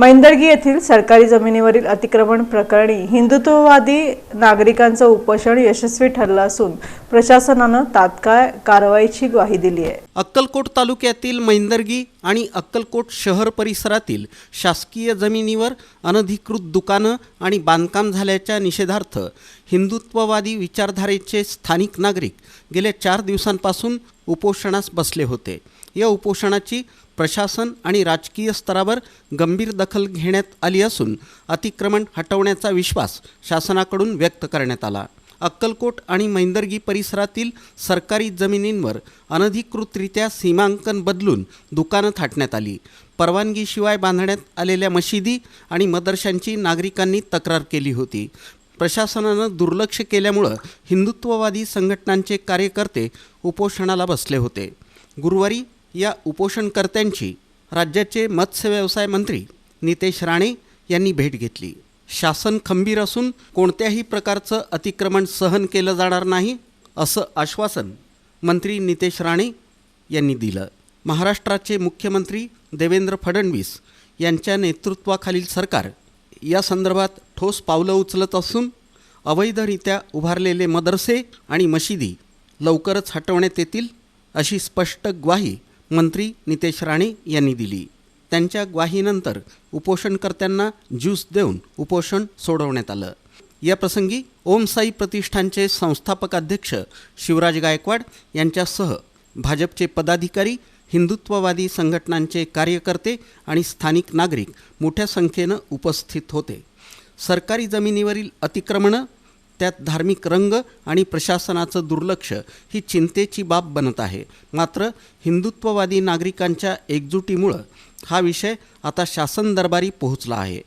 मैंदर्गी येथील सरकारी जमिनीवरील अतिक्रमण प्रकरणी हिंदुत्ववादी नागरिकांचं उपोषण यशस्वी ठरलं असून प्रशासनानं तात्काळ कारवाईची ग्वाही दिली आहे अक्कलकोट तालुक्यातील मैंदर्गी आणि अक्कलकोट शहर परिसरातील शासकीय जमिनीवर अनधिकृत दुकानं आणि बांधकाम झाल्याच्या निषेधार्थ हिंदुत्ववादी विचारधारेचे स्थानिक नागरिक गेल्या चार दिवसांपासून उपोषणास बसले होते. या उपोषणाची प्रशासन आणि राजकीय स्तरावर गंभीर दखल घेण्यात आली असून अतिक्रमण हटवण्याचा विश्वास शासनाकडून व्यक्त करण्यात आला. अक्कलकोट आणि मैंदर्गी परिसरातील सरकारी जमिनींवर अनधिकृतरित्या सीमांकन बदलून दुकानं थाटण्यात आली. परवानगीशिवाय बांधण्यात आलेल्या मशिदी आणि मदरशांची नागरिकांनी तक्रार केली होती. प्रशासनानं दुर्लक्ष केल्यामुळं हिंदुत्ववादी संघटनांचे कार्यकर्ते उपोषणाला बसले होते. गुरुवारी या उपोषणकर्त्यांची राज्याचे मत्स्य व्यवसाय मंत्री नितेश राणे यांनी भेट घेतली. शासन खंबीर असून कोणत्याही प्रकारचं अतिक्रमण सहन केलं जाणार नाही असं आश्वासन मंत्री नितेश राणे यांनी दिलं. महाराष्ट्राचे मुख्यमंत्री देवेंद्र फडणवीस यांच्या नेतृत्वाखालील सरकार या संदर्भात ठोस पावलं उचलत असून अवैधरित्या उभारलेले मदरसे आणि मशिदी लवकरच हटवण्यात येतील अशी स्पष्ट ग्वाही मंत्री नितेश राणे यांनी दिली. त्यांच्या ग्वाहीनंतर उपोषणकर्त्यांना ज्यूस देऊन उपोषण सोडवण्यात आलं. या प्रसंगी ओमसाई प्रतिष्ठानचे संस्थापक अध्यक्ष शिवराज गायकवाड यांच्यासह भाजपचे पदाधिकारी हिंदुत्ववादी संघटनांचे कार्यकर्ते आणि स्थानिक नागरिक मोठ्या संख्येनं उपस्थित होते. सरकारी जमिनीवरील अतिक्रमणं त्यात धार्मिक रंग आणि प्रशासनाचं दुर्लक्ष ही चिंतेची बाब बनत आहे. मात्र हिंदुत्ववादी नागरिकांच्या एकजुटीमुळं हा विषय आता शासन दरबारी पोहोचला आहे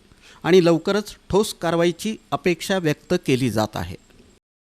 आणि लवकरच ठोस कारवाईची अपेक्षा व्यक्त केली जात आहे.